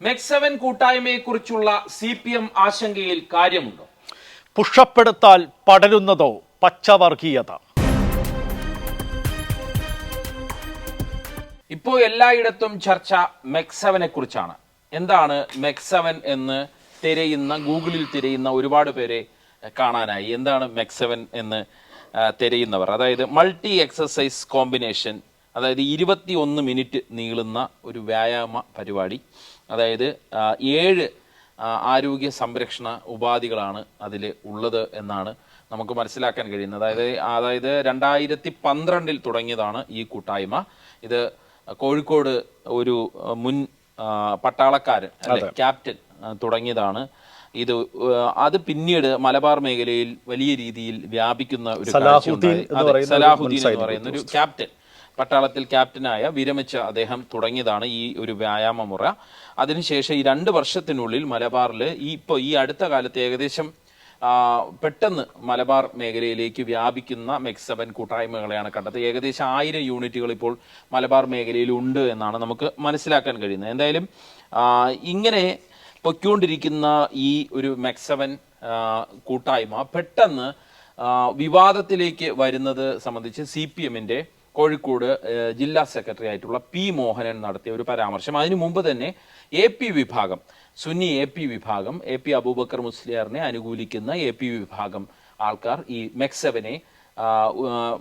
മെക്സവൻ കൂട്ടായ്മയെക്കുറിച്ചുള്ള C P M ആശങ്കയിൽ കാര്യമുണ്ടോ? പുഷപ്പെടുത്താൽ പടരുന്നതോ പച്ചവർഗീയത? ഇപ്പോൾ എല്ലായിടത്തും ചർച്ച മെക്സവനെ കുറിച്ചാണ് എന്താണ് മെക്സവൻ എന്ന് തിരയുന്ന ഗൂഗിളിൽ തിരയുന്ന ഒരുപാട് പേരെ കാണാനായി. എന്താണ് മെക്സവൻ എന്ന് തിരയുന്നവർ? അതായത് മൾട്ടി എക്സസൈസ് കോമ്പിനേഷൻ അതായത് ഇരുപത്തി ഒന്ന് മിനിറ്റ് നീളുന്ന ഒരു വ്യായാമ പരിപാടി അതായത് ഏഴ് ആരോഗ്യ സംരക്ഷണ ഉപാധികളാണ് അതിൽ ഉള്ളത് എന്നാണ് നമുക്ക് മനസ്സിലാക്കാൻ കഴിയുന്നത്. അതായത് അതായത് രണ്ടായിരത്തി പന്ത്രണ്ടിൽ തുടങ്ങിയതാണ് ഈ കൂട്ടായ്മ. ഇത് കോഴിക്കോട് ഒരു മുൻ പട്ടാളക്കാരൻ അല്ലെ ക്യാപ്റ്റൻ തുടങ്ങിയതാണ്. ഇത് അത് പിന്നീട് മലബാർ മേഖലയിൽ വലിയ രീതിയിൽ വ്യാപിക്കുന്ന ഒരു സലാഹുദ്ദീൻ എന്ന് പറയുന്ന ഒരു ക്യാപ്റ്റൻ. പട്ടാളത്തിൽ ക്യാപ്റ്റനായ വിരമിച്ച അദ്ദേഹം തുടങ്ങിയതാണ് ഈ ഒരു വ്യായാമ മുറ അതിനുശേഷം ഈ രണ്ട് വർഷത്തിനുള്ളിൽ മലബാറിൽ ഈ ഇപ്പോൾ ഈ അടുത്ത കാലത്ത് ഏകദേശം പെട്ടെന്ന് മലബാർ മേഖലയിലേക്ക് വ്യാപിക്കുന്ന മെക്സബൻ കൂട്ടായ്മകളെയാണ് കണ്ടത്. ഏകദേശം ആയിരം യൂണിറ്റുകൾ ഇപ്പോൾ മലബാർ മേഖലയിൽ ഉണ്ട് എന്നാണ് നമുക്ക് മനസ്സിലാക്കാൻ കഴിയുന്നത്. എന്തായാലും ഇങ്ങനെ പൊയ്ക്കൊണ്ടിരിക്കുന്ന ഈ ഒരു മെക്സവൻ ആ, കൂട്ടായ്മ പെട്ടെന്ന് വിവാദത്തിലേക്ക് വരുന്നത് സംബന്ധിച്ച് സി പി എമ്മിന്റെ കോഴിക്കോട് ജില്ലാ സെക്രട്ടറി ആയിട്ടുള്ള പി മോഹനൻ നടത്തിയ ഒരു പരാമർശം. അതിനു മുമ്പ് തന്നെ എ പി വിഭാഗം സുന്നി എ പി വിഭാഗം എ പി അബൂബക്കർ മുസ്ലിയാറിനെ അനുകൂലിക്കുന്ന എ പി വിഭാഗം ആൾക്കാർ ഈ മെക്സവനെ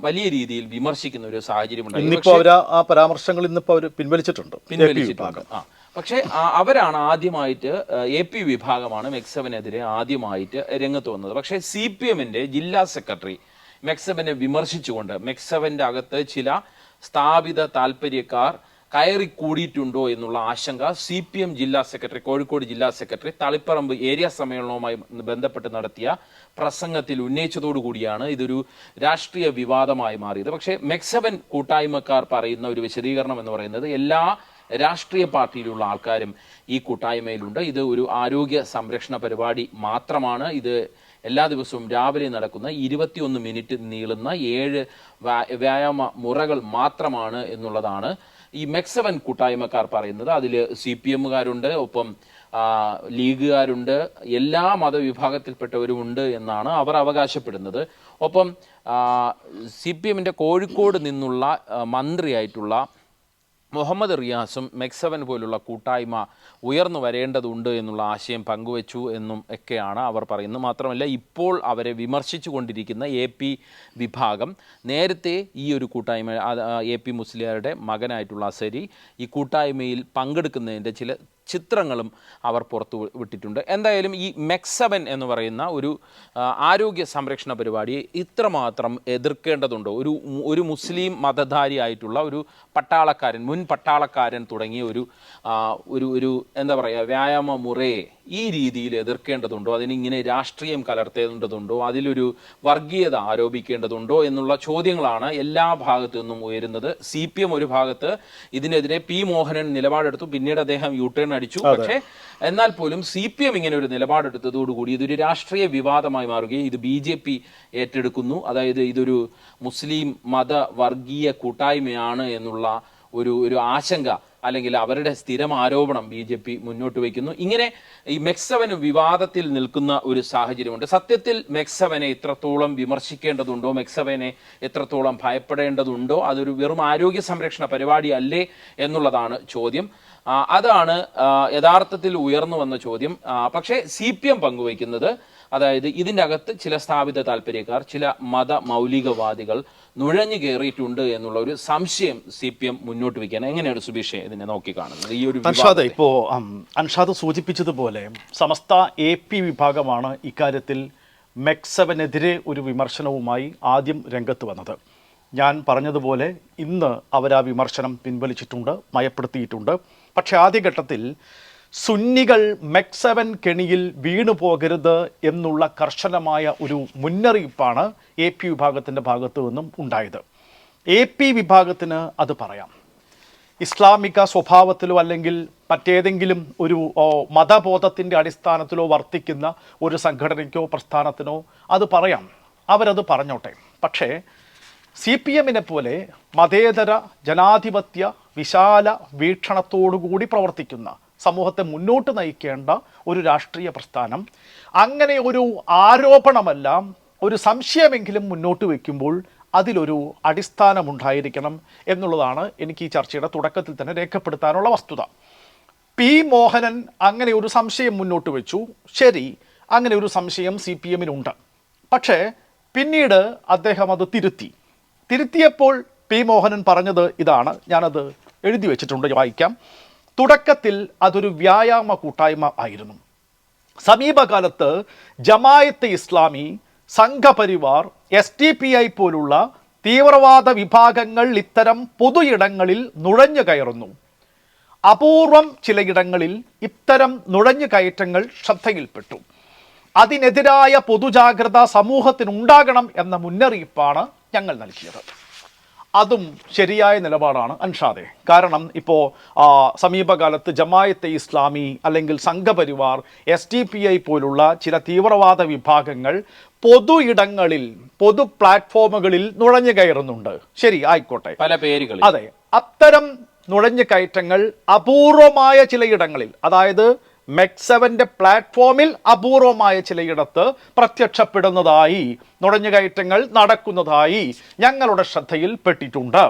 വലിയ രീതിയിൽ വിമർശിക്കുന്ന ഒരു സാഹചര്യം ഇന്നിപ്പോ അവർ ആ പരാമർശങ്ങൾ ഇന്നിപ്പോ അവർ പിൻവലിച്ചിട്ടുണ്ട്. പിൻവലിച്ചിട്ടുണ്ട്. ആ പക്ഷേ അവരാണ് ആദ്യമായിട്ട് എ പി വിഭാഗമാണ് മെക്സവനെതിരെ ആദ്യമായിട്ട് രംഗത്ത് വന്നത്. പക്ഷേ സി പി എമ്മിന്റെ ജില്ലാ സെക്രട്ടറി മെക്സവനെ വിമർശിച്ചുകൊണ്ട് മെക്സവന്റെ അകത്ത് ചില സ്ഥാപിത താല്പര്യക്കാർ കയറി കൂടിയിട്ടുണ്ടോ എന്നുള്ള ആശങ്ക സി പി എം ജില്ലാ സെക്രട്ടറി കോഴിക്കോട് ജില്ലാ സെക്രട്ടറി തളിപ്പറമ്പ് ഏരിയ സമ്മേളനവുമായി ബന്ധപ്പെട്ട് നടത്തിയ പ്രസംഗത്തിൽ ഉന്നയിച്ചതോടുകൂടിയാണ് ഇതൊരു രാഷ്ട്രീയ വിവാദമായി മാറിയത്. പക്ഷേ മെക്സവൻ കൂട്ടായ്മക്കാർ പറയുന്ന ഒരു വിശദീകരണം എന്ന് പറയുന്നത് എല്ലാ രാഷ്ട്രീയ പാർട്ടിയിലുള്ള ആൾക്കാരും ഈ കൂട്ടായ്മയിലുണ്ട്. ഇത് ഒരു ആരോഗ്യ സംരക്ഷണ പരിപാടി മാത്രമാണ്. ഇത് എല്ലാ ദിവസവും രാവിലെ നടക്കുന്ന ഇരുപത്തിയൊന്ന് മിനിറ്റ് നീളുന്ന ഏഴ് വ്യായാമ മുറകൾ മാത്രമാണ് എന്നുള്ളതാണ് ഈ മെക്സവൻ കൂട്ടായ്മക്കാർ പറയുന്നത്. അതിൽ സി പി എമ്മുകാരുണ്ട് ഒപ്പം ലീഗുകാരുണ്ട് എല്ലാ മതവിഭാഗത്തിൽപ്പെട്ടവരുമുണ്ട് എന്നാണ് അവർ അവകാശപ്പെടുന്നത്. ഒപ്പം സി പി എമ്മിന്റെ കോഴിക്കോട് നിന്നുള്ള മന്ത്രിയായിട്ടുള്ള മുഹമ്മദ് റിയാസും മെക്സവൻ പോലുള്ള കൂട്ടായ്മ ഉയർന്നു വരേണ്ടതുണ്ട് എന്നുള്ള ആശയം പങ്കുവച്ചു എന്നും ഒക്കെയാണ് അവർ പറയുന്നത്. മാത്രമല്ല ഇപ്പോൾ അവരെ വിമർശിച്ചു കൊണ്ടിരിക്കുന്ന എ പി വിഭാഗം നേരത്തെ ഈ ഒരു കൂട്ടായ്മ എ പി മുസ്ലിയാരുടെ മകനായിട്ടുള്ള അസരി ഈ കൂട്ടായ്മയിൽ പങ്കെടുക്കുന്നതിന്റെ ചില ചിത്രങ്ങളും അവർ പുറത്തു വിട്ടിട്ടുണ്ട്. എന്തായാലും ഈ മെക്സവൻ എന്ന് പറയുന്ന ഒരു ആരോഗ്യ സംരക്ഷണ പരിപാടിയെ ഇത്രമാത്രം എതിർക്കേണ്ടതുണ്ടോ. ഒരു ഒരു മുസ്ലിം മതധാരിയായിട്ടുള്ള ഒരു പട്ടാളക്കാരൻ മുൻ പട്ടാളക്കാരൻ തുടങ്ങിയ ഒരു ഒരു ഒരു എന്താ പറയുക വ്യായാമ മുറയെ ഈ രീതിയിൽ എതിർക്കേണ്ടതുണ്ടോ? അതിനിങ്ങനെ രാഷ്ട്രീയം കലർത്തേണ്ടതുണ്ടോ? അതിലൊരു വർഗീയത ആരോപിക്കേണ്ടതുണ്ടോ എന്നുള്ള ചോദ്യങ്ങളാണ് എല്ലാ ഭാഗത്തു നിന്നും ഉയരുന്നത്. സി ഒരു ഭാഗത്ത് ഇതിനെതിരെ പി മോഹനൻ നിലപാടെടുത്തു. പിന്നീട് അദ്ദേഹം യു ടേൺ അടിച്ചു പക്ഷേ എന്നാൽ പോലും സി പി എം ഇങ്ങനെ ഒരു നിലപാടെടുത്തതോടുകൂടി ഇതൊരു രാഷ്ട്രീയ വിവാദമായി മാറുകയും ഇത് ബി ജെ പി ഏറ്റെടുക്കുന്നു. അതായത് ഇതൊരു മുസ്ലിം മത വർഗീയ കൂട്ടായ്മയാണ് എന്നുള്ള ഒരു ഒരു ആശങ്ക അല്ലെങ്കിൽ അവരുടെ സ്ഥിരം ആരോപണം ബി ജെ പി മുന്നോട്ട് വയ്ക്കുന്നു. ഇങ്ങനെ ഈ മെക്സവന് വിവാദത്തിൽ നിൽക്കുന്ന ഒരു സാഹചര്യമുണ്ട്. സത്യത്തിൽ മെക്സവനെ ഇത്രത്തോളം വിമർശിക്കേണ്ടതുണ്ടോ? മെക്സവനെ എത്രത്തോളം ഭയപ്പെടേണ്ടതുണ്ടോ? അതൊരു വെറും ആരോഗ്യ സംരക്ഷണ പരിപാടി അല്ലേ എന്നുള്ളതാണ് ചോദ്യം. അതാണ് യഥാർത്ഥത്തിൽ ഉയർന്നു വന്ന ചോദ്യം പക്ഷേ സി പി എം പങ്കുവയ്ക്കുന്നത് അതായത് ഇതിന്റെ അകത്ത് ചില സ്ഥാപിത താല്പര്യക്കാർ ചില മത മൗലികവാദികൾ നുഴഞ്ഞു കയറിയിട്ടുണ്ട് എന്നുള്ള ഒരു സംശയം സി പി എം മുന്നോട്ട് വയ്ക്കാൻ എങ്ങനെയാണ് സുബീഷെ ഇതിനെ നോക്കി കാണുന്നത്? ഈ ഒരു അൻഷാദ് ഇപ്പോൾ ഇപ്പോ അൻഷാദ് സൂചിപ്പിച്ചതുപോലെ സമസ്ത എ പി വിഭാഗമാണ് ഇക്കാര്യത്തിൽ മെക്സവനെതിരെ ഒരു വിമർശനവുമായി ആദ്യം രംഗത്ത് വന്നത്. ഞാൻ പറഞ്ഞതുപോലെ ഇന്ന് അവർ ആ വിമർശനം പിൻവലിച്ചിട്ടുണ്ട് മയപ്പെടുത്തിയിട്ടുണ്ട്. പക്ഷേ ആദ്യഘട്ടത്തിൽ സുന്നികൾ മെക്സവൻ കെണിയിൽ വീണു പോകരുത് എന്നുള്ള കർശനമായ ഒരു മുന്നറിയിപ്പാണ് എ പി വിഭാഗത്തിന്റെ ഭാഗത്തു നിന്നും ഉണ്ടായത്. എ പി വിഭാഗത്തിന് അത് പറയാം. ഇസ്ലാമിക സ്വഭാവത്തിലോ അല്ലെങ്കിൽ മറ്റേതെങ്കിലും ഒരു മതബോധത്തിന്റെ അടിസ്ഥാനത്തിലോ വർത്തിക്കുന്ന ഒരു സംഘടനയ്ക്കോ പ്രസ്ഥാനത്തിനോ അത് പറയാം. അവരത് പറഞ്ഞോട്ടെ. പക്ഷേ സി പി എമ്മിനെ പോലെ മതേതര ജനാധിപത്യ വിശാല വീക്ഷണത്തോടുകൂടി പ്രവർത്തിക്കുന്ന സമൂഹത്തെ മുന്നോട്ട് നയിക്കേണ്ട ഒരു രാഷ്ട്രീയ പ്രസ്ഥാനം അങ്ങനെ ഒരു ആരോപണമല്ല ഒരു സംശയമെങ്കിലും മുന്നോട്ട് വയ്ക്കുമ്പോൾ അതിലൊരു അടിസ്ഥാനമുണ്ടായിരിക്കണം എന്നുള്ളതാണ് എനിക്ക് ഈ ചർച്ചയുടെ തുടക്കത്തിൽ തന്നെ രേഖപ്പെടുത്താനുള്ള വസ്തുത. പി മോഹനൻ അങ്ങനെ ഒരു സംശയം മുന്നോട്ട് വെച്ചു. ശരി അങ്ങനെ ഒരു സംശയം സി പി എമ്മിനുണ്ട്. പക്ഷേ പിന്നീട് അദ്ദേഹം അത് തിരുത്തി. തിരുത്തിയപ്പോൾ പി മോഹനൻ പറഞ്ഞത് ഇതാണ്. ഞാനത് എഴുതി വെച്ചിട്ടുണ്ട് വായിക്കാം. തുടക്കത്തിൽ അതൊരു വ്യായാമ കൂട്ടായ്മ ആയിരുന്നു. സമീപകാലത്ത് Jamaat Islami Sangh Parivar S D P I പോലുള്ള തീവ്രവാദ വിഭാഗങ്ങൾ ഇത്തരം പൊതു ഇടങ്ങളിൽ നുഴഞ്ഞു കയറുന്നു. അപൂർവം ചിലയിടങ്ങളിൽ ഇത്തരം നുഴഞ്ഞു കയറ്റങ്ങൾ ശ്രദ്ധയിൽപ്പെട്ടു. അതിനെതിരായ പൊതുജാഗ്രത സമൂഹത്തിനുണ്ടാകണം എന്ന മുന്നറിയിപ്പാണ് ഞങ്ങൾ നൽകിയത്. അതും ശരിയായ നിലപാടാണ് അൻഷാദെ. കാരണം ഇപ്പോൾ സമീപകാലത്ത് ജമായത്തെ ഇസ്ലാമി അല്ലെങ്കിൽ Sangh Parivar S D P I പോലുള്ള ചില തീവ്രവാദ വിഭാഗങ്ങൾ പൊതു ഇടങ്ങളിൽ പൊതു പ്ലാറ്റ്ഫോമുകളിൽ നുഴഞ്ഞു കയറുന്നുണ്ട്. ശരി ആയിക്കോട്ടെ. പല പേരുകൾ അതെ. അത്തരം നുഴഞ്ഞു കയറ്റങ്ങൾ അപൂർവമായ ചിലയിടങ്ങളിൽ അതായത് മെക്സവന്റെ പ്ലാറ്റ്ഫോമിൽ അപൂർവമായ ചിലയിടത്ത് പ്രത്യക്ഷപ്പെടുന്നതായി നുഴഞ്ഞുകയറ്റങ്ങൾ നടക്കുന്നതായി ഞങ്ങളുടെ ശ്രദ്ധയിൽ പെട്ടിട്ടുണ്ട്.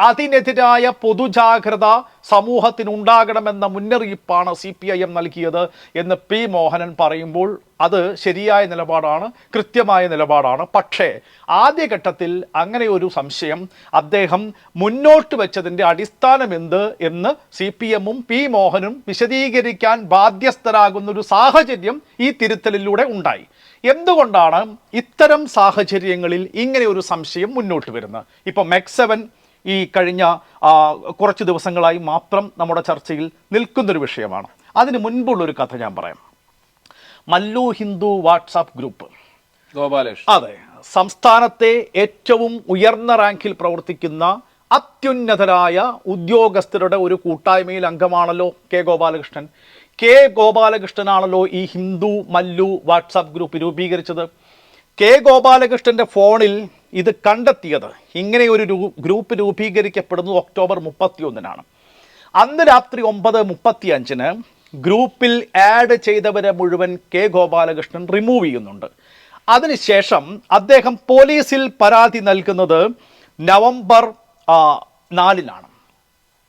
അതിനെതിരായ പൊതുജാഗ്രത സമൂഹത്തിനുണ്ടാകണമെന്ന മുന്നറിയിപ്പാണ് സി പി ഐ എം നൽകിയത് എന്ന് പി മോഹനൻ പറയുമ്പോൾ അത് ശരിയായ നിലപാടാണ് കൃത്യമായ നിലപാടാണ്. പക്ഷേ ആദ്യഘട്ടത്തിൽ അങ്ങനെ ഒരു സംശയം അദ്ദേഹം മുന്നോട്ട് വെച്ചതിന്റെ അടിസ്ഥാനം എന്ത് എന്ന് സി പി എമ്മും പി മോഹനും വിശദീകരിക്കാൻ ബാധ്യസ്ഥരാകുന്ന ഒരു സാഹചര്യം ഈ തിരുത്തലിലൂടെ ഉണ്ടായി. എന്തുകൊണ്ടാണ് ഇത്തരം സാഹചര്യങ്ങളിൽ ഇങ്ങനെ ഒരു സംശയം മുന്നോട്ട് വരുന്നത്? ഇപ്പോൾ മെക്സെവൻ ഈ കഴിഞ്ഞ കുറച്ച് ദിവസങ്ങളായി മാത്രം നമ്മുടെ ചർച്ചയിൽ നിൽക്കുന്നൊരു വിഷയമാണ്. അതിന് മുൻപുള്ളൊരു കഥ ഞാൻ പറയാം. Mallu Hindu WhatsApp group. Gopalesh അതെ. സംസ്ഥാനത്തെ ഏറ്റവും ഉയർന്ന റാങ്കിൽ പ്രവർത്തിക്കുന്ന അത്യുന്നതരായ ഉദ്യോഗസ്ഥരുടെ ഒരു കൂട്ടായ്മയിൽ അംഗമാണല്ലോ കെ ഗോപാലകൃഷ്ണൻ. കെ ഗോപാലകൃഷ്ണനാണല്ലോ ഈ ഹിന്ദു മല്ലു വാട്സാപ്പ് ഗ്രൂപ്പ് രൂപീകരിച്ചത്. കെ ഗോപാലകൃഷ്ണന്റെ ഫോണിൽ ഇത് കണ്ടെത്തിയത്. ഇങ്ങനെ ഒരു ഗ്രൂപ്പ് രൂപീകരിക്കപ്പെടുന്നത് ഒക്ടോബർ മുപ്പത്തിയൊന്നിനാണ്. അന്ന് രാത്രി ഒമ്പത് മുപ്പത്തി അഞ്ചിന് ഗ്രൂപ്പിൽ ആഡ് ചെയ്തവരെ മുഴുവൻ കെ ഗോപാലകൃഷ്ണൻ റിമൂവ് ചെയ്യുന്നുണ്ട്. അതിനുശേഷം അദ്ദേഹം പോലീസിൽ പരാതി നൽകുന്നത് നവംബർ നാലിനാണ്.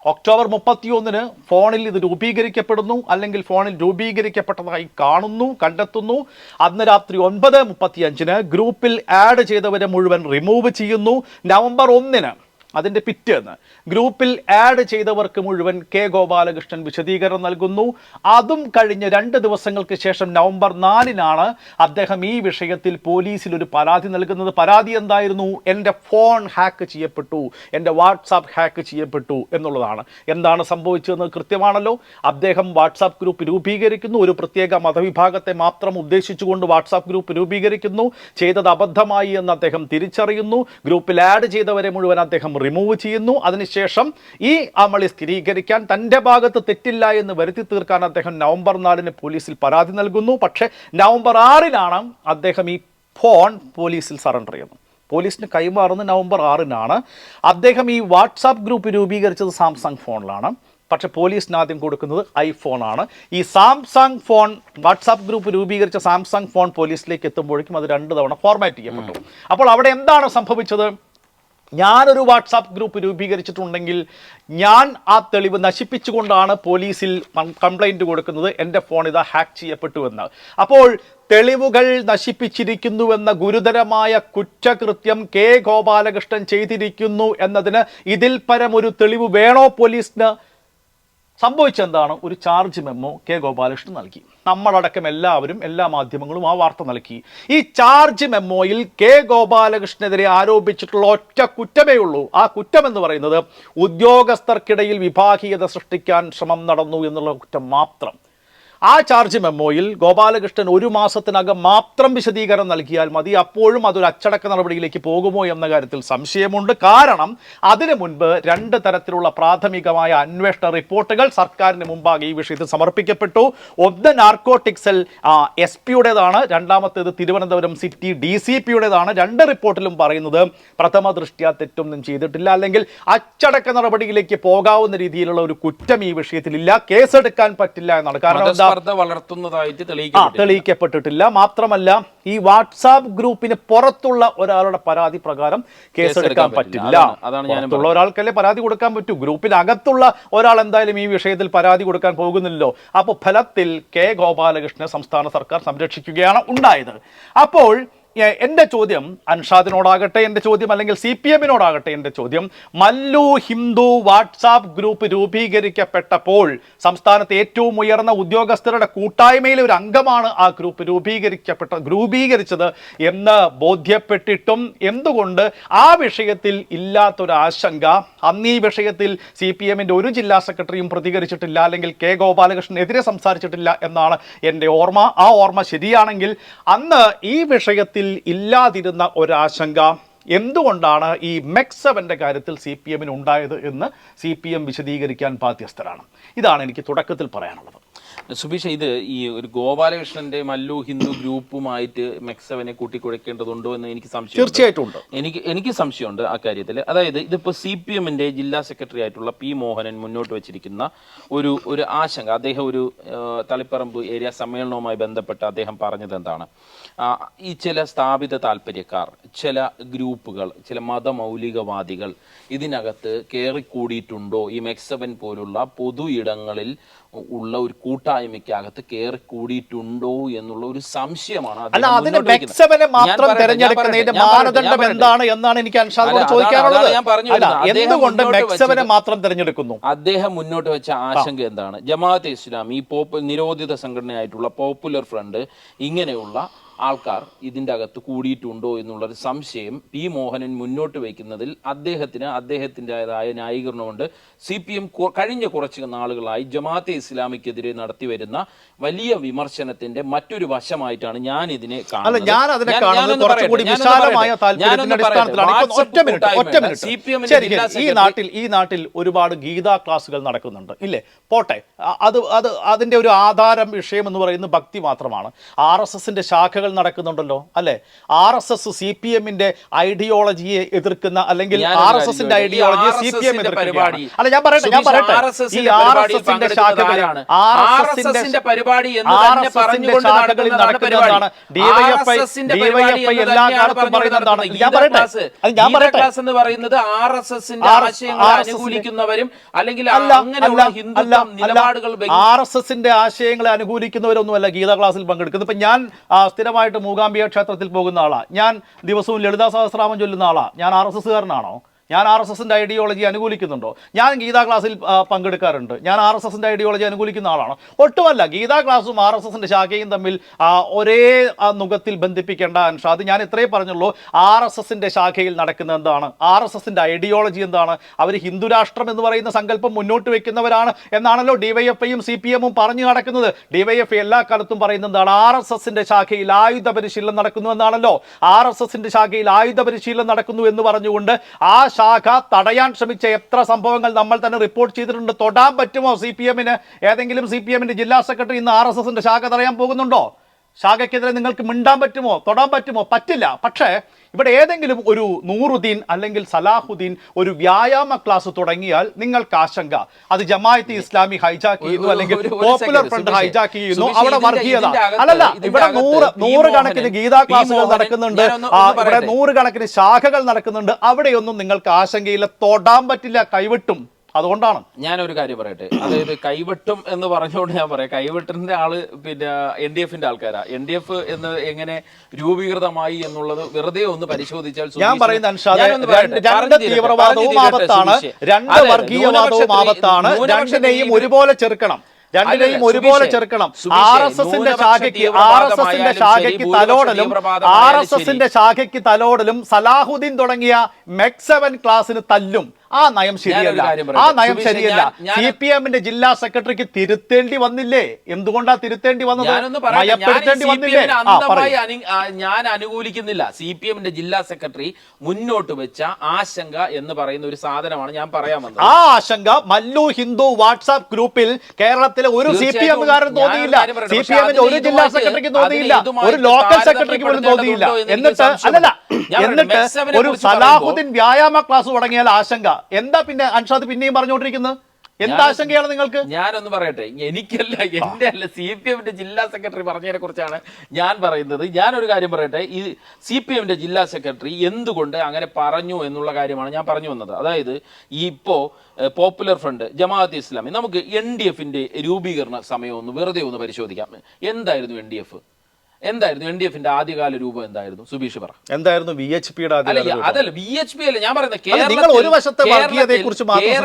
ഒക്ടോബർ മുപ്പത്തിയൊന്നിന് ഫോണിൽ ഇത് രൂപീകരിക്കപ്പെടുന്നു അല്ലെങ്കിൽ ഫോണിൽ രൂപീകരിക്കപ്പെട്ടതായി കാണുന്നു കണ്ടെത്തുന്നു. അന്ന് രാത്രി ഒൻപത് മുപ്പത്തിയഞ്ചിന് ഗ്രൂപ്പിൽ ആഡ് ചെയ്തവരെ മുഴുവൻ റിമൂവ് ചെയ്യുന്നു. നവംബർ ഒന്നിന് അതിന്റെ പിറ്റേന്ന് ഗ്രൂപ്പിൽ ആഡ് ചെയ്തവർക്ക് മുഴുവൻ കെ ഗോപാലകൃഷ്ണൻ വിശദീകരണം നൽകുന്നു. അതും കഴിഞ്ഞ് രണ്ട് ദിവസങ്ങൾക്ക് ശേഷം നവംബർ നാലിനാണ് അദ്ദേഹം ഈ വിഷയത്തിൽ പോലീസിൽ ഒരു പരാതി നൽകുന്നത്. പരാതി എന്തായിരുന്നു? എന്റെ ഫോൺ ഹാക്ക് ചെയ്യപ്പെട്ടു. എന്റെ വാട്സാപ്പ് ഹാക്ക് ചെയ്യപ്പെട്ടു എന്നുള്ളതാണ്. എന്താണ് സംഭവിച്ചതെന്ന് കൃത്യമാണല്ലോ. അദ്ദേഹം വാട്സാപ്പ് ഗ്രൂപ്പ് രൂപീകരിക്കുന്നു. ഒരു പ്രത്യേക മതവിഭാഗത്തെ മാത്രം ഉദ്ദേശിച്ചുകൊണ്ട് വാട്സാപ്പ് ഗ്രൂപ്പ് രൂപീകരിക്കുന്നു. ചെയ്തത് അബദ്ധമായി എന്ന് അദ്ദേഹം തിരിച്ചറിയുന്നു. ഗ്രൂപ്പിൽ ആഡ് ചെയ്തവരെ മുഴുവൻ അദ്ദേഹം റിമൂവ് ചെയ്യുന്നു. അതിനുശേഷം ഈ അമളി സ്ഥിരീകരിക്കാൻ തന്റെ ഭാഗത്ത് തെറ്റില്ല എന്ന് വരുത്തി തീർക്കാൻ അദ്ദേഹം നവംബർ നാലിന് പോലീസിൽ പരാതി നൽകുന്നു. പക്ഷേ നവംബർ ആറിനാണ് അദ്ദേഹം ഈ ഫോൺ പോലീസിൽ സറണ്ടർ ചെയ്യുന്നത്. പോലീസിന് കൈമാറുന്ന നവംബർ ആറിനാണ്. അദ്ദേഹം ഈ വാട്സാപ്പ് ഗ്രൂപ്പ് രൂപീകരിച്ചത് സാംസങ് ഫോണിലാണ്. പക്ഷേ പോലീസിന് ആദ്യം കൊടുക്കുന്നത് ഐഫോണാണ് ഈ സാംസങ് ഫോൺ വാട്സാപ്പ് ഗ്രൂപ്പ് രൂപീകരിച്ച സാംസങ് ഫോൺ പോലീസിലേക്ക് എത്തുമ്പോഴേക്കും അത് രണ്ട് തവണ ഫോർമാറ്റ് ചെയ്യപ്പെട്ടു. അപ്പോൾ അവിടെ എന്താണ് സംഭവിച്ചത്? ഞാനൊരു വാട്സാപ്പ് ഗ്രൂപ്പ് രൂപീകരിച്ചിട്ടുണ്ടെങ്കിൽ ഞാൻ ആ തെളിവ് നശിപ്പിച്ചുകൊണ്ടാണ് പോലീസിൽ കംപ്ലൈന്റ് കൊടുക്കുന്നത്. എന്റെ ഫോൺ ഇതാ ഹാക്ക് ചെയ്യപ്പെട്ടു എന്ന്. അപ്പോൾ തെളിവുകൾ നശിപ്പിച്ചിരിക്കുന്നുവെന്ന ഗുരുതരമായ കുറ്റകൃത്യം കെ ഗോപാലകൃഷ്ണൻ ചെയ്തിരിക്കുന്നു എന്നതിന് ഇതിൽ പരമൊരു തെളിവ് വേണോ പോലീസിന്? സംഭവിച്ചെന്താണ്? ഒരു ചാർജ് മെമ്മോ കെ ഗോപാലകൃഷ്ണൻ നൽകി. നമ്മളടക്കം എല്ലാവരും എല്ലാ മാധ്യമങ്ങളും ആ വാർത്ത നൽകി. ഈ ചാർജ് മെമ്മോയിൽ കെ ഗോപാലകൃഷ്ണനെതിരെ ആരോപിച്ചിട്ടുള്ള ഒറ്റ കുറ്റമേ ഉള്ളൂ. ആ കുറ്റം എന്ന് പറയുന്നത് ഉദ്യോഗസ്ഥർക്കിടയിൽ വിഭാഗീയത സൃഷ്ടിക്കാൻ ശ്രമം നടന്നു എന്നുള്ള കുറ്റം മാത്രം. ആ ചാർജ് മെമ്മോയിൽ ഗോപാലകൃഷ്ണൻ ഒരു മാസത്തിനകം മാത്രം വിശദീകരണം നൽകിയാൽ മതി. അപ്പോഴും അതൊരു അച്ചടക്ക നടപടിയിലേക്ക് പോകുമോ എന്ന കാര്യത്തിൽ സംശയമുണ്ട്. കാരണം അതിനു മുൻപ് രണ്ട് തരത്തിലുള്ള പ്രാഥമികമായ അന്വേഷണ റിപ്പോർട്ടുകൾ സർക്കാരിന് മുമ്പാകെ ഈ വിഷയത്തിൽ സമർപ്പിക്കപ്പെട്ടു. ഒന്ന് നാർക്കോട്ടിക്സിൽ എസ് പിയുടേതാണ്. രണ്ടാമത്തേത് തിരുവനന്തപുരം സിറ്റി ഡി സി പിയുടേതാണ്. രണ്ട് റിപ്പോർട്ടിലും പറയുന്നത് പ്രഥമ ദൃഷ്ട്യാ തെറ്റൊന്നും ചെയ്തിട്ടില്ല. അല്ലെങ്കിൽ അച്ചടക്ക നടപടിയിലേക്ക് പോകാവുന്ന രീതിയിലുള്ള ഒരു കുറ്റം ഈ വിഷയത്തിലില്ല. കേസെടുക്കാൻ പറ്റില്ല എന്നാണ്. കാരണം എന്താ വളർത്തുന്നതായിട്ട് തെളിയിക്കപ്പെട്ടിട്ടില്ല. മാത്രമല്ല ഈ വാട്സാപ്പ് ഗ്രൂപ്പിന് പുറത്തുള്ള ഒരാളുടെ പരാതി പ്രകാരം കേസെടുക്കാൻ പറ്റില്ല. അതാണ്- പുറത്തുള്ള ഒരാൾക്കല്ലേ പരാതി കൊടുക്കാൻ പറ്റൂ. ഗ്രൂപ്പിനകത്തുള്ള ഒരാൾ എന്തായാലും ഈ വിഷയത്തിൽ പരാതി കൊടുക്കാൻ പോകുന്നില്ലല്ലോ. അപ്പോൾ ഫലത്തിൽ കെ ഗോപാലകൃഷ്ണനെ സംസ്ഥാന സർക്കാർ സംരക്ഷിക്കുകയാണ് ഉണ്ടായത്. അപ്പോൾ എന്റെ ചോദ്യം അൻഷാദിനോടാകട്ടെ എന്റെ ചോദ്യം അല്ലെങ്കിൽ സി പി എമ്മിനോടാകട്ടെ എന്റെ ചോദ്യം. മല്ലു ഹിന്ദു വാട്സാപ്പ് ഗ്രൂപ്പ് രൂപീകരിക്കപ്പെട്ടപ്പോൾ സംസ്ഥാനത്തെ ഏറ്റവും ഉയർന്ന ഉദ്യോഗസ്ഥരുടെ കൂട്ടായ്മയിലെ ഒരു അംഗമാണ് ആ ഗ്രൂപ്പ് രൂപീകരിക്കപ്പെട്ട രൂപീകരിച്ചത് എന്ന് ബോധ്യപ്പെട്ടിട്ടും എന്തുകൊണ്ട് ആ വിഷയത്തിൽ ഇല്ലാത്തൊരു ആശങ്ക അന്ന് ഈ വിഷയത്തിൽ സി പി എമ്മിന്റെ ഒരു ജില്ലാ സെക്രട്ടറിയും പ്രതികരിച്ചിട്ടില്ല അല്ലെങ്കിൽ കെ ഗോപാലകൃഷ്ണനെതിരെ സംസാരിച്ചിട്ടില്ല എന്നാണ് എന്റെ ഓർമ്മ. ആ ഓർമ്മ ശരിയാണെങ്കിൽ അന്ന് ഈ വിഷയത്തിൽ ഇല്ലാതിരുന്ന ഒരാശങ്ക. എന്തുകൊണ്ടാണ് ഈ മെക്സവന്റെ കാര്യത്തിൽ സി പി എമ്മിന് ഉണ്ടായത് എന്ന് സി പി എം വിശദീകരിക്കാൻ ബാധ്യസ്ഥരാണ്? ഇതാണ് എനിക്ക് തുടക്കത്തിൽ പറയാനുള്ളത്. സുബീഷ് ഇത് ഈ ഒരു ഗോപാലകൃഷ്ണന്റെ മല്ലു ഹിന്ദു ഗ്രൂപ്പുമായിട്ട് മെക്സവനെ കൂട്ടിക്കുഴക്കേണ്ടതുണ്ടോ എന്ന് എനിക്ക് സംശയം തീർച്ചയായിട്ടും ഉണ്ട് എനിക്ക് എനിക്ക് സംശയമുണ്ട് ആ കാര്യത്തിൽ അതായത് ഇതിപ്പോ സി പി എമ്മിന്റെ ജില്ലാ സെക്രട്ടറി ആയിട്ടുള്ള പി മോഹനൻ മുന്നോട്ട് വെച്ചിരിക്കുന്ന ഒരു ഒരു ആശങ്ക അദ്ദേഹം ഒരു തളിപ്പറമ്പ് ഏരിയ സമ്മേളനവുമായി ബന്ധപ്പെട്ട് അദ്ദേഹം പറഞ്ഞത് എന്താണ്? ഈ ചില സ്ഥാപിത താല്പര്യക്കാർ ചില ഗ്രൂപ്പുകൾ ചില മതമൗലികവാദികൾ ഇതിനകത്ത് കയറിക്കൂടിയിട്ടുണ്ടോ ഈ മെക്സവൻ പോലുള്ള പൊതു ഇടങ്ങളിൽ ഉള്ള ഒരു കൂട്ടായ്മയ്ക്കകത്ത് കയറിക്കൂടിയിട്ടുണ്ടോ എന്നുള്ള ഒരു സംശയമാണ്. മാത്രം തെരഞ്ഞെടുക്കുന്നതിന്റെ മാനദണ്ഡം എന്താണ് എന്നാണ് എനിക്ക് അൻഷാദിനോട് ചോദിക്കാനുള്ളത്. ഞാൻ പറഞ്ഞു എന്തുകൊണ്ട് ബെക്സവനെ മാത്രം തെരഞ്ഞെടുക്കുന്നു? അദ്ദേഹം മുന്നോട്ട് വെച്ച ആശങ്ക എന്താണ്? ജമാഅത്തെ ഇസ്ലാം ഈ പോപ്പു നിരോധിത സംഘടനയായിട്ടുള്ള പോപ്പുലർ ഫ്രണ്ട് ഇങ്ങനെയുള്ള ആൾക്കാർ ഇതിന്റെ അകത്ത് കൂടിയിട്ടുണ്ടോ എന്നുള്ളൊരു സംശയം പി മോഹനൻ മുന്നോട്ട് വയ്ക്കുന്നതിൽ അദ്ദേഹത്തിന് അദ്ദേഹത്തിന്റെതായ ന്യായീകരണമുണ്ട്. സി പി എം കഴിഞ്ഞ കുറച്ച് നാളുകളായി ജമാഅത്തെ ഇസ്ലാമിക്കെതിരെ നടത്തി വരുന്ന വലിയ വിമർശനത്തിന്റെ മറ്റൊരു വശമായിട്ടാണ് ഞാൻ ഇതിനെ കാണുന്നത്. ഈ നാട്ടിൽ ഈ നാട്ടിൽ ഒരുപാട് ഗീതാ ക്ലാസുകൾ നടക്കുന്നുണ്ട് ഇല്ലേ? പോട്ടെ. അത് അത് അതിന്റെ ഒരു ആധാരം വിഷയം എന്ന് പറയുന്നത് ഭക്തി മാത്രമാണ്. ആർ എസ് എസിന്റെ ശാഖകൾ നടക്കുന്നുണ്ടല്ലോ അല്ലെ? R S S C P എമ്മിന്റെ ഐഡിയോളജിയെ എതിർക്കുന്ന അല്ലെങ്കിൽ ആർ എസ് എസിന്റെ ഐഡിയോളജിയെ സി പി എം പരിപാടി അല്ല ഞാൻ പറയട്ടെ ഞാൻ പറയട്ടെ. ഈ ആർ എസ് എസിന്റെ പങ്കെടുക്കുന്നത് ആർ എസ് എസിന്റെ പരിപാടി ആർ എസ് എസിന്റെ ശാഖകളിൽ നടക്കുന്നതാണ് ഡിവൈഎഫ്ഐ ഡിവൈഎഫ്ഐ എല്ലാ കാലത്തും പറയുന്നതാണ് ഞാൻ പറയട്ടെ? അത് ഞാൻ പറയട്ടെ? ക്ലാസ് എന്ന് പറയുന്നത് ആർ എസ് എസിന്റെ അനുകൂലിക്കുന്നവരും അല്ലെങ്കിൽ അല്ല അങ്ങനെയുള്ള അല്ല നിലപാടുകൾ ആർ എസ് എസിന്റെ ആശയങ്ങളെ അനുകൂലിക്കുന്നവരൊന്നുമല്ല ഗീത ക്ലാസ്സിൽ പങ്കെടുക്കുന്നത്. ഇപ്പൊ ഞാൻ ആ, സ്ഥിരമായിട്ട് മൂകാംബിക ക്ഷേത്രത്തിൽ പോകുന്ന ആളാണ് ഞാൻ ദിവസവും ലളിതാ സഹസ്രാമം ചൊല്ലുന്ന ആളാണ് ഞാൻ ആർ എസ് എസ്സുകാരനാണോ? ഞാൻ ആർ എസ് എസിന്റെ ഐഡിയോളജി അനുകൂലിക്കുന്നുണ്ടോ? ഞാൻ ഗീതാ ക്ലാസ്സിൽ പങ്കെടുക്കാറുണ്ട്. ഞാൻ ആർ എസ് എസിന്റെ ഐഡിയോളജി അനുകൂലിക്കുന്ന ആളാണ്. ഒട്ടുമല്ല ഗീതാ ക്ലാസ്സും ആർ എസ് എസിന്റെ ശാഖയും തമ്മിൽ ഒരേ മുഖത്തിൽ ബന്ധിപ്പിക്കേണ്ട അൻഷാദ്. ഞാൻ ഇത്രയും പറഞ്ഞുള്ളൂ. ആർ എസ് എസിന്റെ ശാഖയിൽ നടക്കുന്ന എന്താണ്? ആർ എസ് എസിന്റെ ഐഡിയോളജി എന്താണ്? അവർ ഹിന്ദുരാഷ്ട്രം എന്ന് പറയുന്ന സങ്കല്പം മുന്നോട്ട് വെക്കുന്നവരാണ് എന്നാണല്ലോ ഡിവൈഎഫ്ഐയും സി പി എമ്മും പറഞ്ഞു നടക്കുന്നത്. ഡിവൈഎഫ്ഐ എല്ലാ കാലത്തും പറയുന്നത് എന്താണ്? ആർ എസ് എസിന്റെ ശാഖയിൽ ആയുധ പരിശീലനം നടക്കുന്നു എന്നാണല്ലോ. ആർ എസ് എസിന്റെ ശാഖയിൽ ആയുധ പരിശീലനം നടക്കുന്നു എന്ന് പറഞ്ഞുകൊണ്ട് ആ ശാഖ തടയാൻ ശ്രമിച്ച എത്ര സംഭവങ്ങൾ നമ്മൾ തന്നെ റിപ്പോർട്ട് ചെയ്തിട്ടുണ്ട്. തൊടാൻ പറ്റുമോ സി പി എമ്മിന് ഏതെങ്കിലും സി പി എമ്മിന്റെ ജില്ലാ സെക്രട്ടറി ഇന്ന് ആർ എസ് എസിന്റെ ശാഖ തടയാൻ പോകുന്നുണ്ടോ? ശാഖയ്ക്കെതിരെ നിങ്ങൾക്ക് മിണ്ടാൻ പറ്റുമോ? തൊടാൻ പറ്റുമോ? പറ്റില്ല. പക്ഷേ ഇവിടെ ഏതെങ്കിലും ഒരു നൂറുദ്ദീൻ അല്ലെങ്കിൽ സലാഹുദ്ദീൻ ഒരു വ്യായാമ ക്ലാസ് തുടങ്ങിയാൽ നിങ്ങൾക്ക് ആശങ്ക അത് ജമാഅത്ത് ഇസ്ലാമി ഹൈജാക്ക് ചെയ്യുന്നു അല്ലെങ്കിൽ പോപ്പുലർ ഫ്രണ്ട്. ഹൈജാക്ക് ചെയ്യുന്നു അവിടെ വർഗീയത അല്ലല്ല ഇവിടെ നൂറ് നൂറ് കണക്കിന് നൂറുകണക്കിന് ഗീതാ. ക്ലാസുകൾ നടക്കുന്നുണ്ട് ഇവിടെ. നൂറുകണക്കിന് ശാഖകൾ നടക്കുന്നുണ്ട് അവിടെയൊന്നും നിങ്ങൾക്ക് ആശങ്കയില്ല തൊടാൻ പറ്റില്ല കൈവിട്ടും അതുകൊണ്ടാണ്. ഞാനൊരു കാര്യം പറയട്ടെ. അതായത് കൈവെട്ടും എന്ന് പറഞ്ഞുകൊണ്ട് ഞാൻ പറയാം. കൈവെട്ടിന്റെ ആൾ പിന്നെ എൻ ഡി എഫിന്റെ ആൾക്കാരാ. എൻ ഡി എഫ് എന്ന് എങ്ങനെ രൂപീകൃതമായി എന്നുള്ളത് വെറുതെ ഒന്ന് പരിശോധിച്ചാൽ ഞാൻ പറയുന്ന രണ്ട് രണ്ട് തീവ്രവാദവും ആപത്താണ്. രണ്ട് അതെ, വർഗീയവാദവും ആപത്താണ്. രണ്ടിനെയും ഒരുപോലെ ചെറുക്കണം. രണ്ടിനെയും ഒരുപോലെ ചെറുക്കണം. ആർ എസ് എസിന്റെ ശാഖയ്ക്ക് ആർ എസ് എസിന്റെ ശാഖയ്ക്ക് തലോടലും ആർ എസ് എസിന്റെ ശാഖയ്ക്ക് തലോടലും സലാഹുദ്ദീൻ തുടങ്ങിയ മെക്സവൻ ക്ലാസ്സിന് തല്ലും. ആ നയം ശരിയല്ല. ആ നയം ശരിയല്ല. സി പി എമ്മിന്റെ ജില്ലാ സെക്രട്ടറിക്ക് തിരുത്തേണ്ടി വന്നില്ലേ? എന്തുകൊണ്ടാ തിരുത്തേണ്ടി വന്നത്? ഭയപ്പെടുത്തേണ്ടി വന്നില്ലേ? ഞാൻ അനുകൂലിക്കുന്നില്ല. സി പി എമ്മിന്റെ ജില്ലാ സെക്രട്ടറി മുന്നോട്ട് വെച്ച ആശങ്ക എന്ന് പറയുന്ന ഒരു സാധനമാണ് ഞാൻ പറയാൻ വന്നത്. ആ ആശങ്ക മല്ലു ഹിന്ദു വാട്സാപ്പ് ഗ്രൂപ്പിൽ കേരളത്തിലെ ഒരു സി പി എമ്മുകാരൻ തോന്നിയില്ല. സി പി എമ്മിന്റെ ഒരു ജില്ലാ സെക്രട്ടറിക്ക് തോന്നിയില്ല. ഒരു ലോക്കൽ സെക്രട്ടറിക്ക് പോലും തോന്നിയില്ല. എന്നിട്ട് അല്ലല്ല എന്നിട്ട് ഒരു സലാഹുദ്ദീൻ വ്യായാമ ക്ലാസ് തുടങ്ങിയാൽ ആശങ്ക. എന്താ പിന്നെ അൻഷാദ് പിന്നെയും പറഞ്ഞുകൊണ്ടിരിക്കുന്നത്? എന്ത് ആശങ്കയാണ് നിങ്ങൾക്ക്? ഞാനൊന്ന് പറയട്ടെ. എനിക്കല്ല എന്റെ അല്ല സി പി എമ്മിന്റെ ജില്ലാ സെക്രട്ടറി പറഞ്ഞതിനെ കുറിച്ചാണ് ഞാൻ പറയുന്നത്. ഞാനൊരു കാര്യം പറയട്ടെ. ഈ സി പി എമ്മിന്റെ ജില്ലാ സെക്രട്ടറി എന്തുകൊണ്ട് അങ്ങനെ പറഞ്ഞു എന്നുള്ള കാര്യമാണ് ഞാൻ പറഞ്ഞു വന്നത്. അതായത് ഈ ഇപ്പോ പോപ്പുലർ ഫ്രണ്ട് ജമാഅത്ത് ഇസ്ലാമി നമുക്ക് എൻ ഡി എഫിന്റെ രൂപീകരണ സമയം ഒന്ന് വെറുതെ ഒന്ന് പരിശോധിക്കാം. എന്തായിരുന്നു എൻ ഡി എഫ്? എന്തായിരുന്നു എൻ ഡി എഫിന്റെ ആദ്യകാല രൂപം എന്തായിരുന്നു സുബീഷ് പറ എന്തായിരുന്നു വി എച്ച് പിയുടെ അതല്ല ബി എച്ച് പി അല്ല ഞാൻ പറയുന്നത് നിങ്ങൾ കേരളത്തിൽ- ഒരു വശത്തെ മാത്രം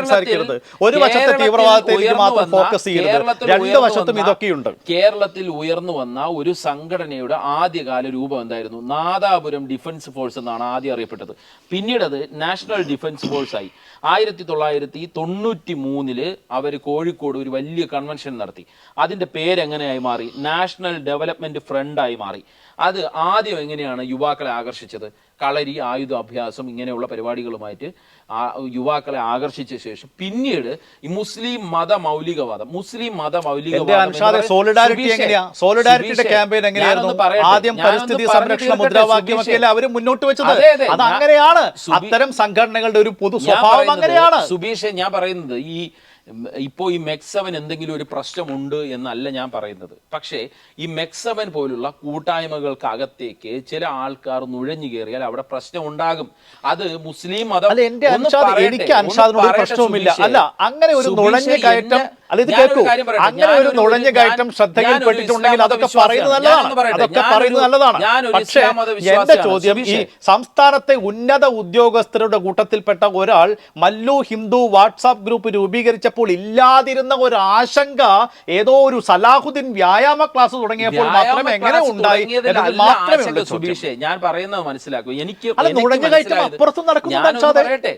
സംസാരിക്കരുത്. ഒരു വശത്തെ മാത്രം വന്ന- ഫോക്കസ് ചെയ്യരുത്. രണ്ട് വശത്തും ഇതൊക്കെയുണ്ട്. കേരളത്തിൽ ഉയർന്നു വന്ന ഒരു സംഘടനയുടെ ആദ്യകാല രൂപം എന്തായിരുന്നു നാദാപുരം ഡിഫൻസ് ഫോഴ്സ് എന്നാണ് ആദ്യം അറിയപ്പെട്ടത് പിന്നീട് അത് നാഷണൽ ഡിഫൻസ് ഫോഴ്സ് ആയി ആയിരത്തി തൊള്ളായിരത്തി തൊണ്ണൂറ്റി മൂന്നിൽ അവർ കോഴിക്കോട് ഒരു വലിയ കൺവെൻഷൻ നടത്തി. അതിന്റെ പേരെങ്ങനെയായി മാറി? നാഷണൽ ഡെവലപ്മെന്റ് ഫ്രണ്ടായി മാറി. അത് ആദ്യം എങ്ങനെയാണ് യുവാക്കളെ ആകർഷിച്ചത്? കളരി ആയുധ അഭ്യാസം ഇങ്ങനെയുള്ള പരിപാടികളുമായിട്ട് യുവാക്കളെ ആകർഷിച്ച ശേഷം പിന്നീട് ഈ മുസ്ലിം മത മൗലികവാദം മുസ്ലിം മത മൗലികവാദം സോളിഡാരിറ്റി എങ്ങനെയാ? സോളിഡാരിറ്റിയുടെ ക്യാമ്പയിൻ എങ്ങനെയായിരുന്നു? ആദ്യം പരിസ്ഥിതി സംരക്ഷണ തീർക്കട്ടെ, മുദ്രാവാക്യമൊക്കെ അല്ലേ അവർ മുന്നോട്ട് വെച്ചത് അതെ, അങ്ങനെയാണ് അത്തരം സംഘടനകളുടെ ഒരു പൊതു സ്വഭാവം അങ്ങനെയാണ്. സുബീഷ് ഞാൻ പറയുന്നത് ഈ ഉം, ഇപ്പോ ഈ മെക്സവൻ എന്തെങ്കിലും ഒരു പ്രശ്നമുണ്ട് എന്നല്ല ഞാൻ പറയുന്നത്. പക്ഷേ ഈ മെക്സവൻ പോലുള്ള കൂട്ടായ്മകൾക്കകത്തേക്ക് ചില ആൾക്കാർ നുഴഞ്ഞു കയറിയാൽ അവിടെ പ്രശ്നം ഉണ്ടാകും അത് മുസ്ലിം മതം എനിക്ക് പ്രശ്നവുമില്ല. അല്ല അങ്ങനെ ഒരു നുഴഞ്ഞു കയറ്റം അല്ല ഇത് കേൾക്കൂ. അങ്ങനെ ഒരു നുഴഞ്ഞ കയറ്റം ശ്രദ്ധയിൽ പെട്ടിട്ടുണ്ടെങ്കിൽ അതൊക്കെ പറയുന്നത് നല്ലതാണ്. അതൊക്കെ പറയുന്നത് നല്ലതാണ്. പക്ഷേ എന്റെ ചോദ്യം ഈ സംസ്ഥാനത്തെ ഉന്നത ഉദ്യോഗസ്ഥരുടെ കൂട്ടത്തിൽപ്പെട്ട ഒരാൾ മല്ലു ഹിന്ദു വാട്സാപ്പ് ഗ്രൂപ്പ് രൂപീകരിച്ചപ്പോൾ ഇല്ലാതിരുന്ന ഒരു ആശങ്ക ഏതോ ഒരു സലാഹുദ്ദീൻ വ്യായാമ ക്ലാസ് തുടങ്ങിയപ്പോൾ മാത്രം എങ്ങനെ ഉണ്ടായി മാത്രമേ. സുബീഷേ ഞാൻ പറയുന്നത് മനസ്സിലാക്കൂ. എനിക്ക് അല്ല എനിക്ക് നുഴഞ്ഞു കയറ്റം മനസ്സിലായത് അപ്പുറത്തും നടക്കുന്നുണ്ട്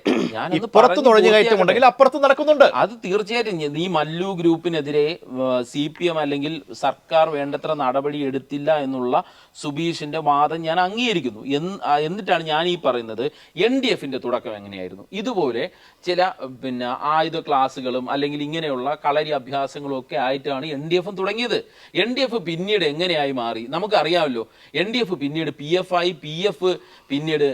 ഇപ്പുറത്ത് പറഞ്ഞ് നുഴഞ്ഞു കയറ്റം ഉണ്ടെങ്കിൽ അപ്പുറത്ത് നടക്കുന്നുണ്ട്. അത് തീർച്ചയായിട്ടും. നീ ഈ മല്ലു ഗ്രൂപ്പിനെതിരെ സി പി എം അല്ലെങ്കിൽ സർക്കാർ വേണ്ടത്ര നടപടി എടുത്തില്ല എന്നുള്ള സുബീഷിന്റെ വാദം ഞാൻ അംഗീകരിക്കുന്നു. എന്നിട്ടാണ് ഞാൻ ഈ പറയുന്നത്. എൻ ഡി എഫിന്റെ തുടക്കം എങ്ങനെയായിരുന്നു? ഇതുപോലെ ചില പിന്നെ ആയുധ ക്ലാസ്സുകളും അല്ലെങ്കിൽ ഇങ്ങനെയുള്ള കളരി അഭ്യാസങ്ങളും ഒക്കെ ആയിട്ടാണ് എൻ ഡി എഫും തുടങ്ങിയത്. എൻ ഡി എഫ് പിന്നീട് എങ്ങനെയായി മാറി? നമുക്കറിയാമല്ലോ. എൻ ഡി എഫ് പിന്നീട് പി എഫ് ആയി പി എഫ് പിന്നീട്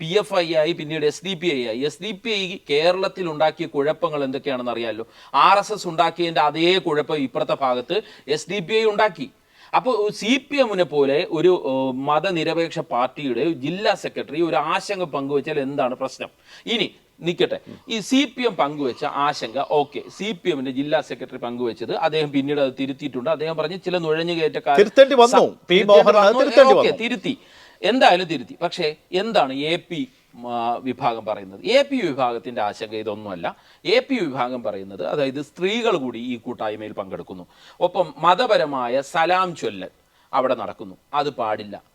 പി എഫ് ഐ ആയി പിന്നീട് എസ് ഡി പി ഐ ആയി. എസ് ഡി പി ഐ കേരളത്തിൽ ഉണ്ടാക്കിയ കുഴപ്പങ്ങൾ എന്തൊക്കെയാണെന്ന് അറിയാമല്ലോ. ആർ എസ് എസ് ഉണ്ടാക്കിയതിന്റെ അതേ കുഴപ്പം ഇപ്പുറത്തെ ഭാഗത്ത് എസ് ഡി പി ഐ ഉണ്ടാക്കി. അപ്പോൾ സി പി എമ്മിനെ പോലെ ഒരു മതനിരപേക്ഷ പാർട്ടിയുടെ ജില്ലാ സെക്രട്ടറി ഒരു ആശങ്ക പങ്കുവച്ചാൽ എന്താണ് പ്രശ്നം ഇനി നിൽക്കട്ടെ ഈ സി പി എം പങ്കുവെച്ച ആശങ്ക ഓക്കെ സി പി എമ്മിന്റെ ജില്ലാ സെക്രട്ടറി പങ്കുവെച്ചത് അദ്ദേഹം പിന്നീട് അത് തിരുത്തിയിട്ടുണ്ട് അദ്ദേഹം പറഞ്ഞ് ചില നുഴഞ്ഞു കയറ്റക്കാർ തിരുത്തേണ്ടി വന്നു. പി. മോഹനൻ അത് തിരുത്തേണ്ടി ഓക്കെ വന്നു. തിരുത്തി എന്തായാലും തിരുത്തി. പക്ഷേ എന്താണ് എ പി വിഭാഗം പറയുന്നത്? എ പി വിഭാഗത്തിന്റെ ആശങ്ക ഇതൊന്നുമല്ല. എ പി വിഭാഗം പറയുന്നത് അതായത് സ്ത്രീകൾ കൂടി ഈ കൂട്ടായ്മയിൽ പങ്കെടുക്കുന്നു. ഒപ്പം മതപരമായ സലാം ചൊല്ലൽ അവിടെ നടക്കുന്നു. അത് പാടില്ല.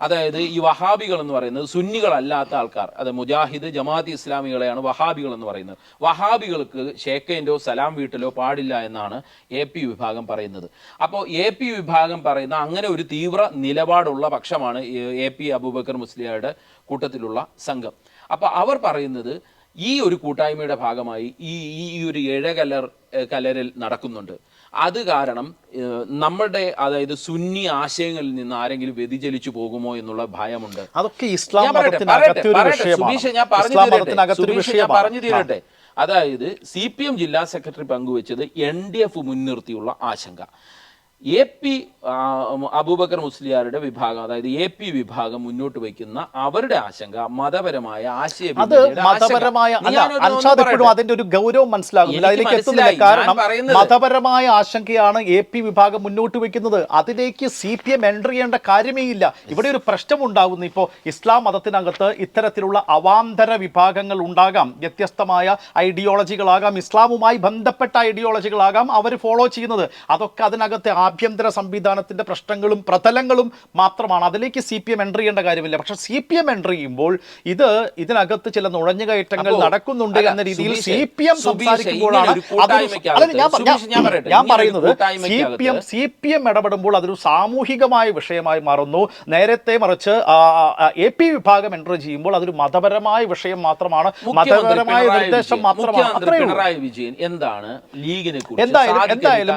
അതായത് ഈ വഹാബികൾ എന്ന് പറയുന്നത് സുന്നികളല്ലാത്ത ആൾക്കാർ. അത് മുജാഹിദ് ജമാഅത്ത് ഇസ്ലാമികളെയാണ് വഹാബികൾ എന്ന് പറയുന്നത്. വഹാബികൾക്ക് ഷേക്കേന്റെയോ സലാം വീട്ടിലോ പാടില്ല എന്നാണ് എ പി വിഭാഗം പറയുന്നത്. അപ്പോൾ എ പി വിഭാഗം പറയുന്ന അങ്ങനെ ഒരു തീവ്ര നിലപാടുള്ള പക്ഷമാണ് എ പി അബൂബക്കർ മുസ്ലിയാരുടെ കൂട്ടത്തിലുള്ള സംഘം. അപ്പോൾ അവർ പറയുന്നത് ഈ ഒരു കൂട്ടായ്മയുടെ ഭാഗമായി ഈ ഈ ഒരു ഇഴകലർ കലരൽ നടക്കുന്നുണ്ട്. അത് കാരണം നമ്മുടെ അതായത് സുന്നി ആശയങ്ങളിൽ നിന്ന് ആരെങ്കിലും വ്യതിചലിച്ചു പോകുമോ എന്നുള്ള ഭയമുണ്ട്. അതൊക്കെ ഇസ്ലാം ഞാൻ സുബീഷ് പറഞ്ഞു സുബീഷ് ഞാൻ പറഞ്ഞു തീരട്ടെ. അതായത് സി പി എം ജില്ലാ സെക്രട്ടറി പങ്കുവച്ചത് എൻ ഡി എഫ് മുൻനിർത്തിയുള്ള ആശങ്ക. എ പി അബൂബക്കർ മുസ്ലിയാരുടെ വിഭാഗം അതായത് എ പി വിഭാഗം മുന്നോട്ട് വയ്ക്കുന്ന അവരുടെ ആശങ്ക മതപരമായ അത് ആശയവിനിമയയുടെ മതപരമായ പറയട്ടെ. അതിന്റെ ഒരു ഗൗരവം മനസ്സിലാകുന്നില്ല. അതിലേക്ക് എത്തുന്നില്ല. കാരണം മതപരമായ ആശങ്കയാണ് എ പി വിഭാഗം മുന്നോട്ട് വയ്ക്കുന്നത്. അതിലേക്ക് സി പി എം എൻട്രി ചെയ്യേണ്ട കാര്യമേ ഇല്ല. ഇവിടെ ഒരു പ്രശ്നം ഉണ്ടാകുന്നു ഇപ്പോൾ ഇസ്ലാം മതത്തിനകത്ത് ഇത്തരത്തിലുള്ള അവാന്തര വിഭാഗങ്ങൾ ഉണ്ടാകാം. വ്യത്യസ്തമായ ഐഡിയോളജികളാകാം. ഇസ്ലാമുമായി ബന്ധപ്പെട്ട ഐഡിയോളജികളാകാം അവർ ഫോളോ ചെയ്യുന്നത്. അതൊക്കെ അതിനകത്തെ ആഭ്യന്തര സംവിധാനത്തിന്റെ പ്രശ്നങ്ങളും പ്രതലങ്ങളും മാത്രമാണ്. അതിലേക്ക് സി പി എം എൻട്രി ചെയ്യേണ്ട കാര്യമില്ല. പക്ഷെ സി പി എം എൻട്രി ചെയ്യുമ്പോൾ ഇത് ഇതിനകത്ത് ചില നുഴഞ്ഞുകയറ്റങ്ങൾ നടക്കുന്നുണ്ട് എന്ന രീതിയിൽ സി പി എം സംസാരിക്കുമ്പോഴാണ് ഞാൻ പറയുന്നത് C P M C P M ഇടപെടുമ്പോൾ അതൊരു സാമൂഹികമായ വിഷയമായി മാറുന്നു. നേരത്തെ മറിച്ച് എ പി വിഭാഗം എൻട്രി ചെയ്യുമ്പോൾ അതൊരു മതപരമായ വിഷയം മാത്രമാണ്. മതപരമായ നിർദ്ദേശം മാത്രമാണ്. പിണറായി വിജയൻ എന്താണ് ലീഗിനെ എന്തായാലും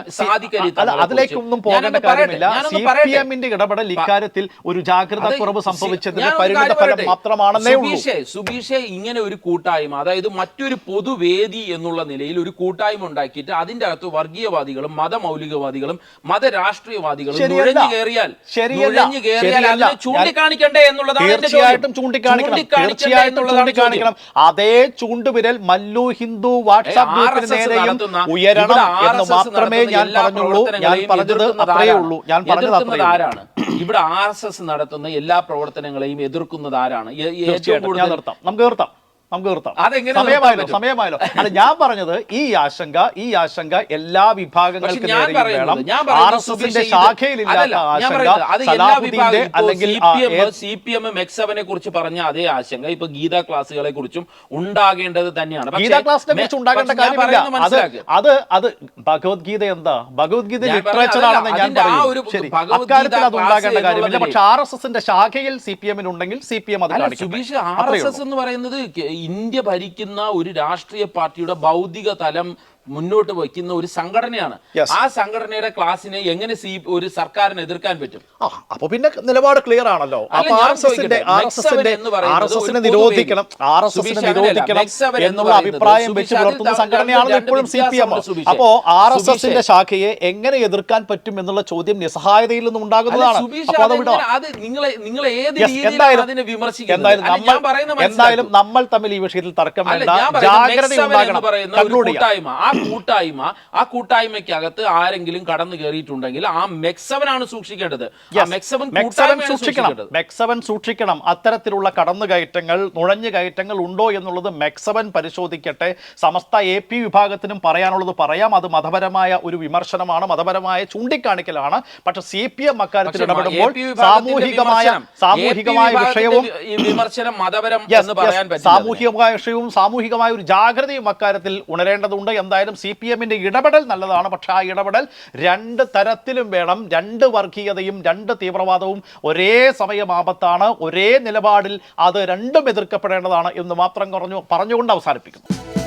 അതിലേക്കൊന്നും പോകേണ്ട കാര്യമില്ല സി പി എമ്മിന്റെ ഇടപെടൽ ഇക്കാര്യത്തിൽ ഒരു ജാഗ്രത കുറവ് സംഭവിച്ചതിന്റെ പരിണിത ഫലം മാത്രമാണെന്നേ ഉള്ളൂ സുബീഷേ സുബീഷേ ഇങ്ങനെ ഒരു കൂട്ടായ്മ അതായത് മറ്റൊരു പൊതുവേദി എന്നുള്ള നിലയിൽ ഒരു കൂട്ടായ്മ ഉണ്ടാക്കിയിട്ട് അതിന്റെ അകത്ത് വർഗീയവാദികളും മതമൗലികവാദികളും മതരാഷ്ട്രീയവാദികളും ശരിയല്ല. നുഴഞ്ഞു കയറിയാൽ ശരിയല്ല. നുഴഞ്ഞു കയറിയാൽ ശരിയല്ല. ചൂണ്ടിക്കാണിക്കണ്ടേ എന്നുള്ളതാണ്. തീർച്ചയായിട്ടും ചൂണ്ടിക്കാണിക്കണം തീർച്ചയായിട്ടും ചൂണ്ടിക്കാണിക്കണം അതേ ചൂണ്ടുവിരൽ മല്ലു ഹിന്ദു വാട്സാപ്പ് ഗ്രൂപ്പിന് നേരെയും ഉയരണം എന്ന് മാത്രമേ ഞാൻ പറഞ്ഞുള്ളൂ ഞാൻ പറഞ്ഞത് അത്രയേ ആരാണ്? ഉള്ളൂ. ഞാൻ പറഞ്ഞത് ആരാണ്? ഇവിടെ ആർ എസ് എസ് നടത്തുന്ന എല്ലാ പ്രവർത്തനങ്ങളെയും എതിർക്കുന്നത് ആരാണ്? ഏറ്റവും കൂടുതൽ നിർത്താം. നമുക്ക് നിർത്താം. നമുക്ക് നിർത്താം. അതെങ്ങനെ സമയമായല്ലോ? സമയമായല്ലോ. അല്ല ഞാൻ പറഞ്ഞത് ഈ ആശങ്ക ഈ ആശങ്ക എല്ലാ വിഭാഗങ്ങൾക്കും വേണം. ആർ എസ് എസിന്റെ ശാഖയിലില്ലാത്ത ആശങ്ക അല്ലെങ്കിൽ സി പി എം ഏ- സി എം മെക്സവനെ കുറിച്ച് പറഞ്ഞ അതേ ആശങ്ക ഇപ്പൊ ഗീതാ ക്ലാസ്സുകളെ കുറിച്ചും ഉണ്ടാകേണ്ടത് തന്നെയാണ്. ഗീത ക്ലാസിനെ കുറിച്ച് ഉണ്ടാകേണ്ട കാര്യമില്ല. അത് അത് അത് ഭഗവത്ഗീത എന്താ? ഭഗവത്ഗീത ലിറ്ററേച്ചർ ആണെന്ന് ഞാൻ പറയും ശരി. അക്കാര്യത്തിൽ അത് ഉണ്ടാകേണ്ട കാര്യമില്ല. പക്ഷെ ആർ എസ് എസിന്റെ ശാഖയിൽ സി പി എമ്മിനുണ്ടെങ്കിൽ സി പി എം അത് സുബീഷ് ആർ എസ് എസ് എന്ന് പറയുന്നത് ഇന്ത്യ ഭരിക്കുന്ന ഒരു രാഷ്ട്രീയ പാർട്ടിയുടെ ഭൗതിക തലം മുന്നോട്ട് വയ്ക്കുന്ന ഒരു സംഘടനയാണ്. ആ സംഘടനയുടെ ക്ലാസ്സിനെ എങ്ങനെ സി ഒരു സർക്കാരിനെ എതിർക്കാൻ പറ്റും? അപ്പൊ പിന്നെ നിലപാട് ക്ലിയർ ആണല്ലോ. നിരോധിക്കണം പൊതുവേദി. ആർ എസ് എസിനെ നിരോധിക്കണം എന്നുള്ള അഭിപ്രായം വെച്ച് പുലർത്തുന്ന രണ്ട് ഇപ്പോഴും സി പി എം അപ്പോ ആർ എസ് എസിന്റെ ശാഖയെ എങ്ങനെ എതിർക്കാൻ പറ്റും എന്നുള്ള ചോദ്യം നിസ്സഹായതയിൽ നിന്നും ഉണ്ടാകുന്നതാണ്. എന്തായാലും നമ്മൾ തമ്മിൽ ഈ വിഷയത്തിൽ തർക്കം വേണ്ട. ജാഗ്രത ഉണ്ടാകണം. കൺക്ലൂഡ് ചെയ്യാം. കൂട്ടായ്മ ആ കൂട്ടായ്മ ആ കൂട്ടായ്മയ്ക്കകത്ത് ആരെങ്കിലും കടന്നു കയറിയിട്ടുണ്ടെങ്കിൽ ആ മെക്സവനാണ് സൂക്ഷിക്കേണ്ടത്. സൂക്ഷിക്കണം. മെക്സവൻ സൂക്ഷിക്കണം. അത്തരത്തിലുള്ള കടന്നുകയറ്റങ്ങൾ നുഴഞ്ഞുകയറ്റങ്ങൾ ഉണ്ടോ എന്നുള്ളത് മെക്സവൻ പരിശോധിക്കട്ടെ. സമസ്ത എ പി വിഭാഗത്തിനും പറയാനുള്ളത് പറയാം. അത് മതപരമായ ഒരു വിമർശനമാണ് മതപരമായ ചൂണ്ടിക്കാണിക്കലാണ്. പക്ഷെ സി പി എം അക്കാര്യത്തിൽ ഇടപെടുമ്പോൾ സാമൂഹികമായ സാമൂഹികമായ വിഷയവും വിമർശനം മതപരം. സാമൂഹികമായ വിഷയവും സാമൂഹികമായ ഒരു ജാഗ്രതയും അക്കാര്യത്തിൽ ഉണരേണ്ടതുണ്ട്. എന്തായാലും സി പി എമ്മിന്റെ ഇടപെടൽ നല്ലതാണ്. പക്ഷേ ആ ഇടപെടൽ രണ്ട് തരത്തിലും വേണം. രണ്ട് വർഗീയതയും രണ്ട് തീവ്രവാദവും ഒരേ സമയം ആപത്താണ്. ഒരേ നിലപാടിൽ അത് രണ്ടും എതിർക്കപ്പെടേണ്ടതാണ് എന്ന് മാത്രം കുറഞ്ഞു പറഞ്ഞുകൊണ്ട് അവസാനിപ്പിക്കുന്നു.